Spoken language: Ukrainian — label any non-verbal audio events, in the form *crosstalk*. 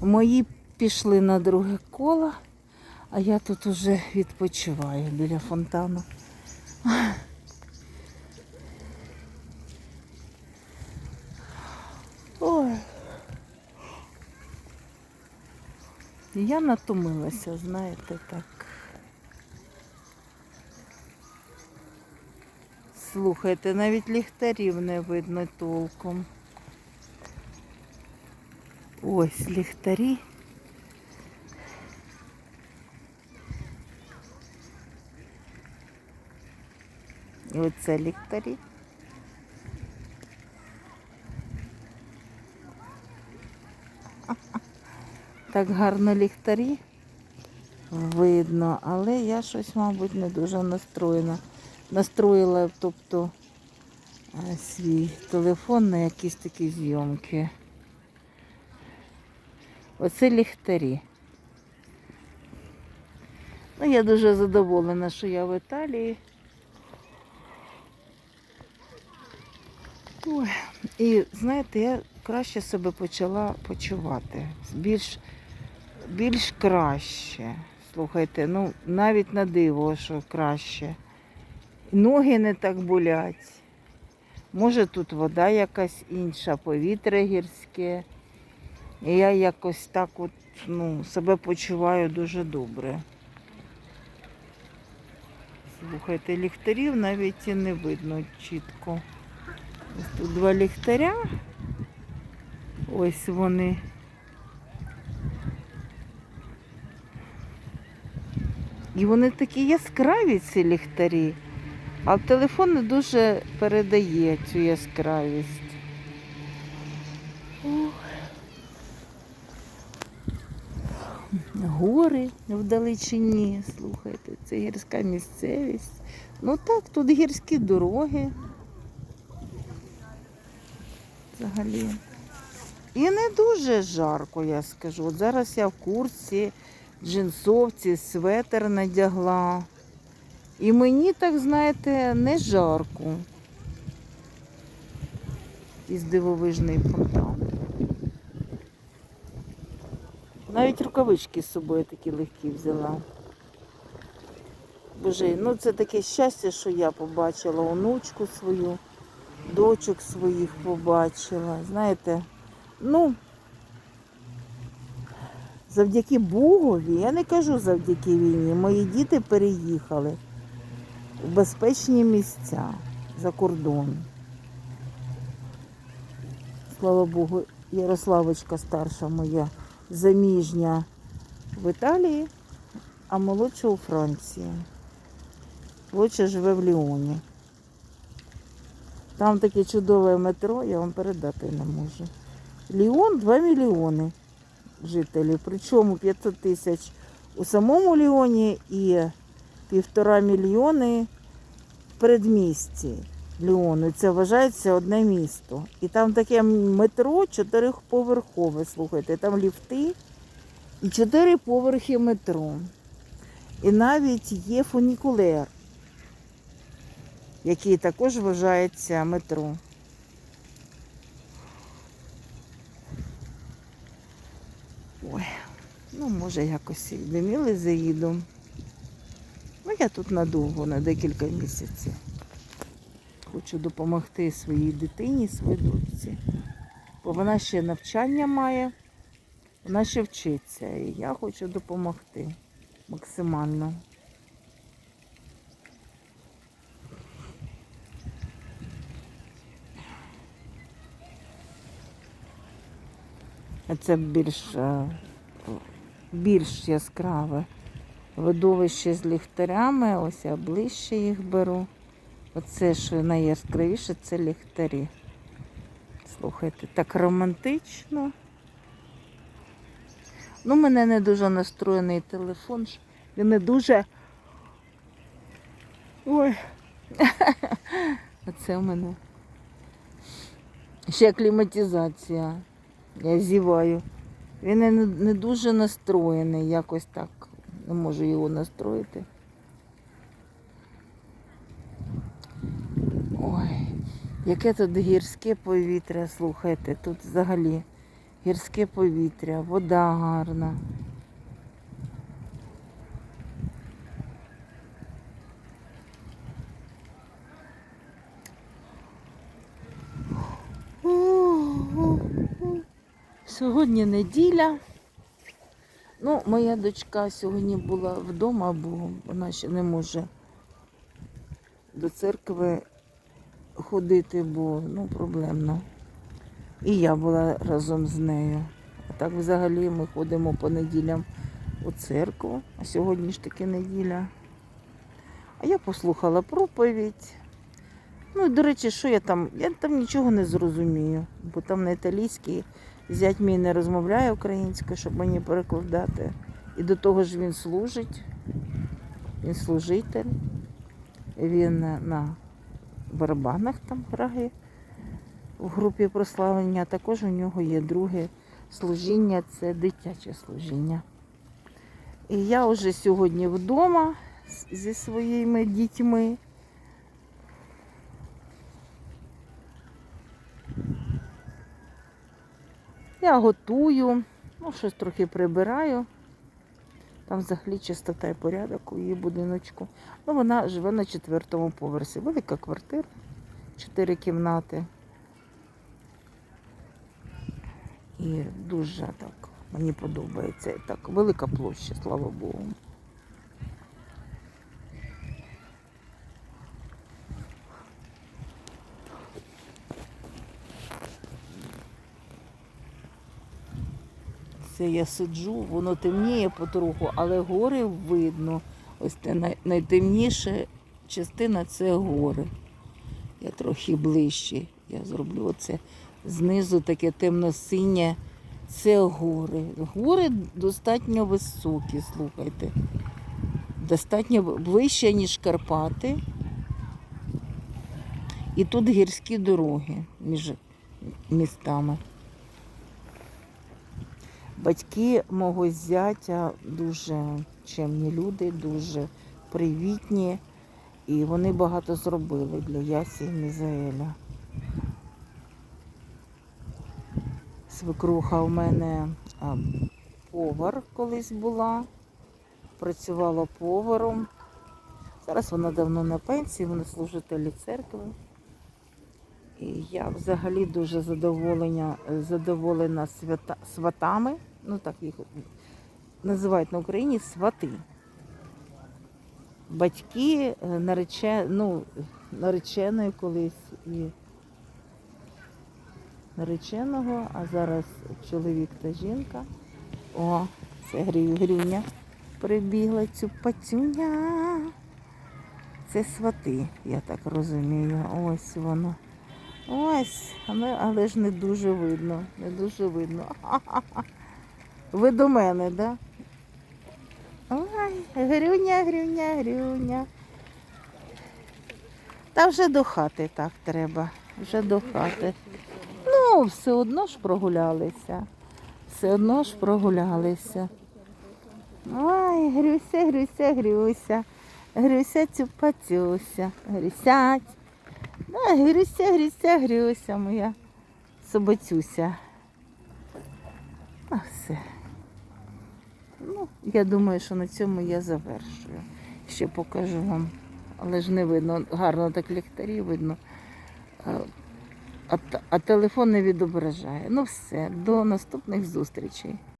Мої пішли на друге коло, а я тут уже відпочиваю біля фонтану. Ой. Я натомилася, знаєте, так. Слухайте, навіть ліхтарів не видно толком. Ось ліхтарі. Оце ліхтарі. *laughs* Так гарно ліхтарі видно, але я щось, мабуть, не дуже настроєна. Настроїла, тобто, е, свій телефон на якісь такі зйомки. Оце ліхтарі. Ну, я дуже задоволена, що я в Італії. Ой, і знаєте, я краще себе почала почувати. Більш, більш краще. Слухайте, ну навіть на диво, що краще. Ноги не так болять. Може тут вода якась інша, повітря гірське. І я якось так от, ну, себе почуваю дуже добре. Слухайте, ліхтарів навіть і не видно чітко. Ось тут два ліхтаря. Ось вони. І вони такі яскраві, ці ліхтарі. А телефон не дуже передає цю яскравість. Гори вдалечині, слухайте, це гірська місцевість. Ну так, тут гірські дороги. Взагалі. І не дуже жарко, я скажу. От зараз я в курсі, джинсовці, светер надягла. І мені, так знаєте, не жарко. Із дивовижний фонтан. Навіть рукавички з собою такі легкі взяла. Боже, ну це таке щастя, що я побачила онучку свою, дочок своїх побачила. Знаєте, ну, завдяки Богові, я не кажу завдяки війні, мої діти переїхали в безпечні місця за кордон. Слава Богу, Ярославочка старша моя заміжня в Італії, а молодша у Франції. Молодша живе в Ліоні. Там таке чудове метро, я вам передати не можу. Ліон 2 мільйони жителів, причому 500 тисяч у самому Ліоні і півтора мільйони в передмісті Ліону. Це вважається одне місто. І там таке метро чотирьохповерхове, слухайте, там ліфти і чотири поверхи метро. І навіть є фунікулер, який також вважається метро. Ой, ну може якось і до Міли заїду. Ну я тут надовго, на декілька місяців. Хочу допомогти своїй дитині, своїй дочці. Бо вона ще навчання має, вона ще вчиться. І я хочу допомогти максимально. Це більш, е, більш яскраве видовище з ліхтарями. Ось я ближче їх беру. Оце, що найяскравіше, це ліхтарі. Слухайте, так романтично. Ну, у мене не дуже настроєний телефон. Він не дуже. Ой. *laughs* Оце у мене. Ще кліматизація. Я зіваю. Він не дуже настроєний, якось так. Не можу його настроїти. Ой, яке тут гірське повітря, слухайте, тут взагалі гірське повітря, вода гарна. Сьогодні неділя. Ну, моя дочка сьогодні була вдома, бо вона ще не може до церкви ходити, бо ну, проблемно. І я була разом з нею. А так взагалі ми ходимо по неділям у церкву, а сьогодні ж таки неділя. А я послухала проповідь. Ну, до речі, що я там? Я там нічого не зрозумію, бо там на італійській зять мій не розмовляє українською, щоб мені перекладати. І до того ж він служить, він служитель, він на барабанах там грає у групі прославлення. Також у нього є друге служіння, це дитяче служіння. І я вже сьогодні вдома зі своїми дітьми. Я готую, ну, щось трохи прибираю. Там взагалі чистота і порядок у її будиночку. Ну, вона живе на четвертому поверсі. Велика квартира, чотири кімнати. І дуже так мені подобається. Так, велика площа, слава Богу. Це я сиджу, воно темніє потроху, але гори видно. Ось те найтемніша частина це гори. Я трохи ближче. Я зроблю оце знизу таке темно-синє. Це гори. Гори достатньо високі, слухайте. Достатньо ближче, ніж Карпати. І тут гірські дороги між містами. Батьки мого зятя дуже чемні люди, дуже привітні, і вони багато зробили для Ясі і Мізаеля. Свекруха у мене а, повар колись була, працювала поваром. Зараз вона давно на пенсії, вона служителі церкви. І я взагалі дуже задоволена, задоволена свята, сватами. Ну так їх називають на Україні свати. Батьки е, нарече, ну, нареченої колись і нареченого, а зараз чоловік та жінка. О, це Грю- Грюня прибігла цю пацюня. Це свати, я так розумію. Ось воно. Ось, але, ж не дуже видно. Не дуже видно. *laughs* Ви до мене, так? Да? Ой, грюня, грюня, грюня. Та вже до хати так треба. Вже до хати. Ну, все одно ж прогулялися. Все одно ж прогулялися. Ой, Грюся, Грюся, Грюся. Грюся цюпацюся. Грюсять. Да, Грюся, Грюся, Грюся моя собацюся. А все. Ну, я думаю, що на цьому я завершую. Ще покажу вам. Але ж не видно, гарно так ліхтарі видно. А, а, телефон не відображає. Ну все, до наступних зустрічей.